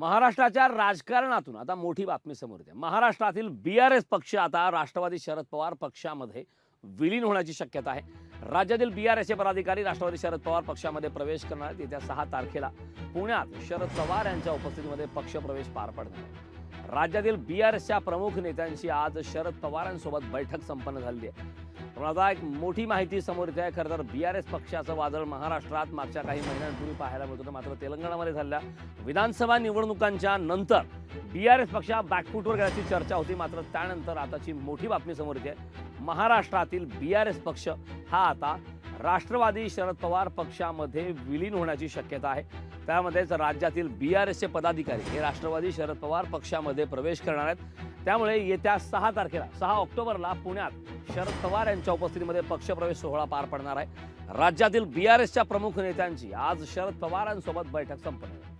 महाराष्ट्राच्या राजकारणातून आता मोठी बातमी समोर येते. महाराष्ट्रातील बी आर एस पक्ष आता राष्ट्रवादी शरद पवार पक्षामध्ये विलीन होण्याची शक्यता आहे. राज्यातील बी आर एसचे पदाधिकारी राष्ट्रवादी शरद पवार पक्षामध्ये प्रवेश करणार आहेत. येत्या सहा तारखेला पुण्यात शरद पवार यांच्या उपस्थितीमध्ये पक्षप्रवेश पार पडणार आहे. राज्यातील बी आर एसच्या प्रमुख नेत्यांची आज शरद पवारांसोबत बैठक संपन्न झाली आहे. पण आता एक मोठी माहिती समोर येते. आहे खरं तर बी आर एस पक्षाचं वादळ महाराष्ट्रात मागच्या काही महिन्यांपूर्वी पाहायला मिळत. होतं मात्र तेलंगणामध्ये झालेल्या विधानसभा निवडणुकांच्या नंतर बी आर एस पक्षा बॅकफूटवर गेल्याची चर्चा होती. मात्र त्यानंतर आताची मोठी बातमी समोर येते. महाराष्ट्रातील बी आर एस पक्ष हा आता राष्ट्रवादी शरद पवार पक्षामध्ये विलीन होण्याची शक्यता आहे. त्यामध्येच राज्यातील बी आर एसचे पदाधिकारी हे राष्ट्रवादी शरद पवार पक्षामध्ये प्रवेश करणार आहेत. त्यामुळे येत्या सहा तारखेला सहा ऑक्टोबरला पुण्यात शरद पवार यांच्या उपस्थितीमध्ये पक्षप्रवेश सोहळा पार पडणार आहे. राज्यातील बी आर एसच्या प्रमुख नेत्यांची आज शरद पवारांसोबत बैठक संपन्न